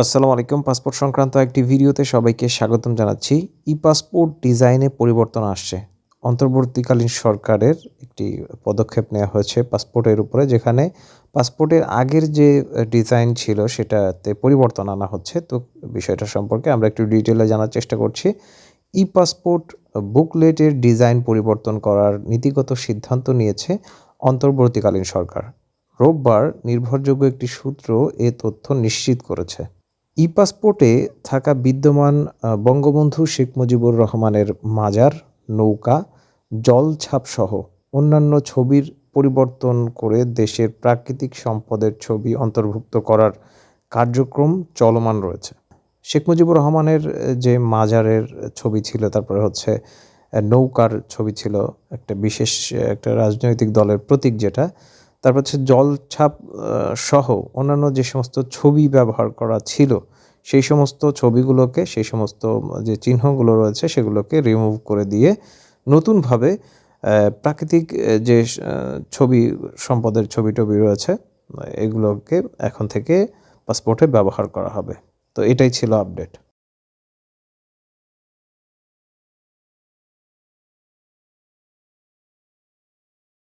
আসসালামু আলাইকুম। পাসপোর্ট সংক্রান্ত একটি ভিডিওতে সবাইকে স্বাগতম জানাচ্ছি। ই পাসপোর্ট ডিজাইনে পরিবর্তন আসছে। অন্তর্বর্তীকালীন সরকারের একটি পদক্ষেপ নেওয়া হয়েছে পাসপোর্টের উপরে, যেখানে পাসপোর্টের আগের যে ডিজাইন ছিল সেটাতে পরিবর্তন আনা হচ্ছে। তো বিষয়টা সম্পর্কে আমরা একটু ডিটেলে জানার চেষ্টা করছি। ই পাসপোর্ট বুকলেটের ডিজাইন পরিবর্তন করার নীতিগত সিদ্ধান্ত নিয়েছে অন্তর্বর্তীকালীন সরকার। রোববার নির্ভরযোগ্য একটি সূত্র এ তথ্য নিশ্চিত করেছে। ই পাসপোর্টে থাকা বিদ্যমান বঙ্গবন্ধু শেখ মুজিবুর রহমানের মাজার, নৌকা জলছাপ সহ অন্যান্য ছবির পরিবর্তন করে দেশের প্রাকৃতিক সম্পদের ছবি অন্তর্ভুক্ত করার কার্যক্রম চলমান রয়েছে। শেখ মুজিবুর রহমানের যে মাজারের ছবি ছিল, তারপরে হচ্ছে নৌকার ছবি ছিল, একটা বিশেষ একটা রাজনৈতিক দলের প্রতীক যেটা তারপর হচ্ছে জলছাপ সহ অন্যান্য যে সমস্ত ছবি ব্যবহার করা ছিল, সেই সমস্ত ছবিগুলোকে, সেই সমস্ত যে চিহ্নগুলো রয়েছে সেগুলোকে রিমুভ করে দিয়ে নতুনভাবে প্রাকৃতিক যে ছবি, সম্পদের ছবি টবি রয়েছে, এগুলোকে এখন থেকে পাসপোর্টে ব্যবহার করা হবে। তো এটাই ছিল আপডেট